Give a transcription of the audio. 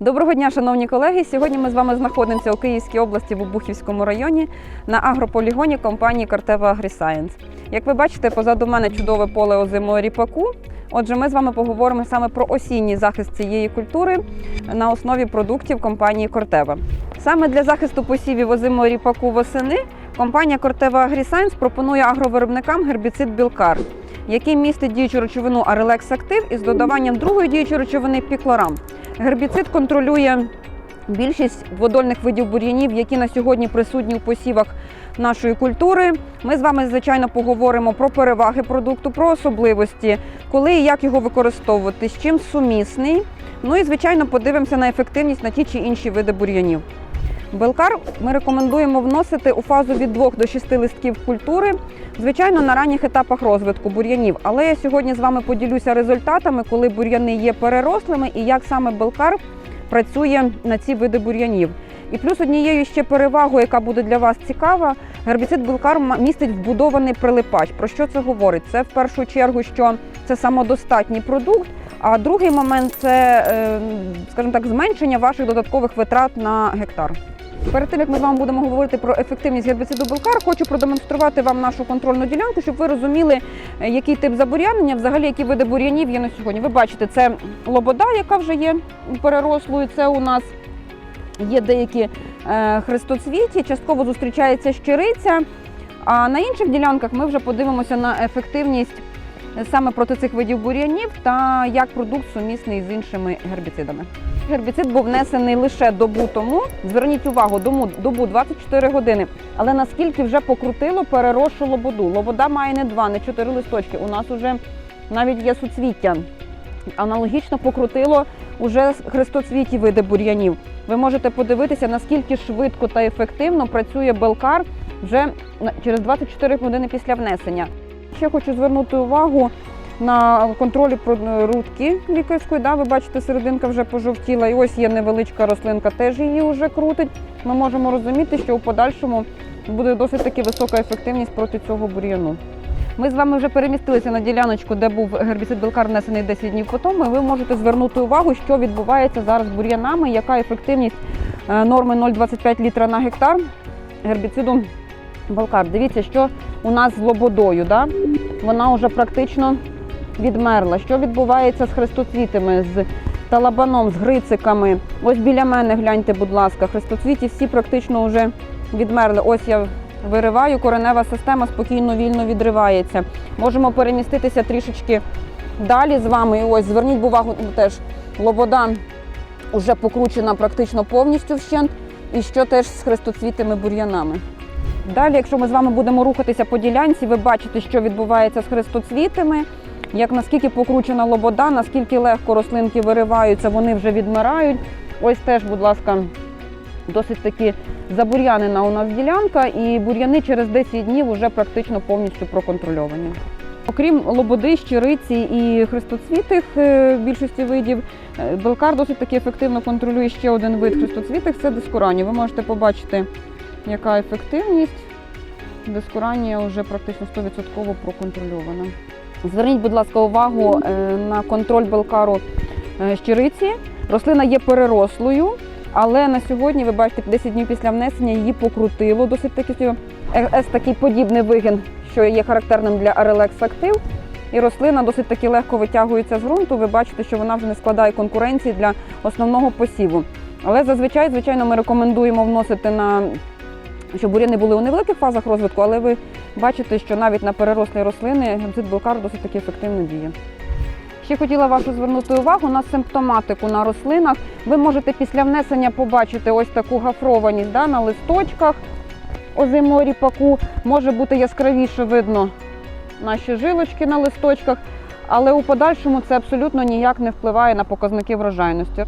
Доброго дня, шановні колеги. Сьогодні ми з вами знаходимося у Київській області в Обухівському районі на агрополігоні компанії Кортева AgriScience. Як ви бачите, позаду мене чудове поле озимого ріпаку. Отже, ми з вами поговоримо саме про осінній захист цієї культури на основі продуктів компанії Кортева. Саме для захисту посівів озимого ріпаку восени компанія Кортева AgriScience пропонує агровиробникам гербіцид Білкар, який містить діючу речовину Arylex Active із додаванням другої діючої речовини Піклорам. Гербіцид контролює більшість водольних видів бур'янів, які на сьогодні присутні у посівах нашої культури. Ми з вами, звичайно, поговоримо про переваги продукту, про особливості, коли і як його використовувати, з чим сумісний. Ну і, звичайно, подивимося на ефективність на ті чи інші види бур'янів. Белкар ми рекомендуємо вносити у фазу від 2 до 6 листків культури, звичайно, на ранніх етапах розвитку бур'янів. Але я сьогодні з вами поділюся результатами, коли бур'яни є перерослими і як саме Белкар працює на ці види бур'янів. І плюс однією ще перевагою, яка буде для вас цікава, гербіцид Белкар містить вбудований прилипач. Про що це говорить? Це в першу чергу, що це самодостатній продукт. А другий момент це, е, скажімо так, зменшення ваших додаткових витрат на гектар. Перед тим як ми з вами будемо говорити про ефективність гербіциду Белкар, хочу продемонструвати вам нашу контрольну ділянку, щоб ви розуміли, е, який тип забур'янення, взагалі які види бур'янів є на сьогодні. Ви бачите, це лобода, яка вже є перерослою. Це у нас є деякі е, хрестоцвіті, частково зустрічається щириця. А на інших ділянках ми вже подивимося на ефективність саме проти цих видів бур'янів та як продукт сумісний з іншими гербіцидами. Гербіцид був внесений лише добу тому. Зверніть увагу, добу, добу 24 години. Але наскільки вже покрутило переросшу лободу. Лобода має не два, не чотири листочки. У нас вже навіть є суцвіття. Аналогічно покрутило уже хрестоцвіті види бур'янів. Ви можете подивитися, наскільки швидко та ефективно працює белкар вже через 24 години після внесення. Ще хочу звернути увагу на контролі про рудки лікарської. Да, ви бачите, серединка вже пожовтіла, і ось є невеличка рослинка, теж її вже крутить. Ми можемо розуміти, що у подальшому буде досить таки висока ефективність проти цього бур'яну. Ми з вами вже перемістилися на діляночку, де був гербіцид Белкар внесений 10 днів по тому. Ви можете звернути увагу, що відбувається зараз з бур'янами, яка ефективність е, норми 0,25 літра на гектар гербіциду Балкар. Дивіться, що у нас з лободою. Да? Вона вже практично відмерла. Що відбувається з хрестоцвітами, з талабаном, з грициками? Ось біля мене гляньте, будь ласка, хрестоцвіті всі практично вже відмерли. Ось я вириваю, коренева система спокійно, вільно відривається. Можемо переміститися трішечки далі з вами. І ось зверніть увагу теж лобода вже покручена практично повністю вщент. І що теж з хрестоцвітими бур'янами. Далі, якщо ми з вами будемо рухатися по ділянці, ви бачите, що відбувається з хрестоцвітами, як наскільки покручена лобода, наскільки легко рослинки вириваються, вони вже відмирають. Ось теж, будь ласка, досить таки забур'янена у нас ділянка, і бур'яни через 10 днів вже практично повністю проконтрольовані. Окрім лободи, щириці і хрестоцвітих е, більшості видів, е, белкар досить таки ефективно контролює ще один вид хрестоцвітих це дискурані. Ви можете побачити, яка ефективність. Дискуранія вже практично 100% проконтрольована. Зверніть, будь ласка, увагу е, на контроль белкару е, щириці. Рослина є перерослою, але на сьогодні, ви бачите, 10 днів після внесення її покрутило досить таки С такий подібний вигін, що є характерним для Arylex Active. І рослина досить таки легко витягується з ґрунту. Ви бачите, що вона вже не складає конкуренції для основного посіву. Але зазвичай, звичайно, ми рекомендуємо вносити на щоб бур'яни були у невеликих фазах розвитку, але ви бачите, що навіть на перерослі рослини гербіцид Белкар досить таки ефективно діє. Ще хотіла вашу звернути увагу на симптоматику на рослинах. Ви можете після внесення побачити ось таку гафрованість да, на листочках озимого ріпаку. Може бути яскравіше видно наші жилочки на листочках, але у подальшому це абсолютно ніяк не впливає на показники врожайності.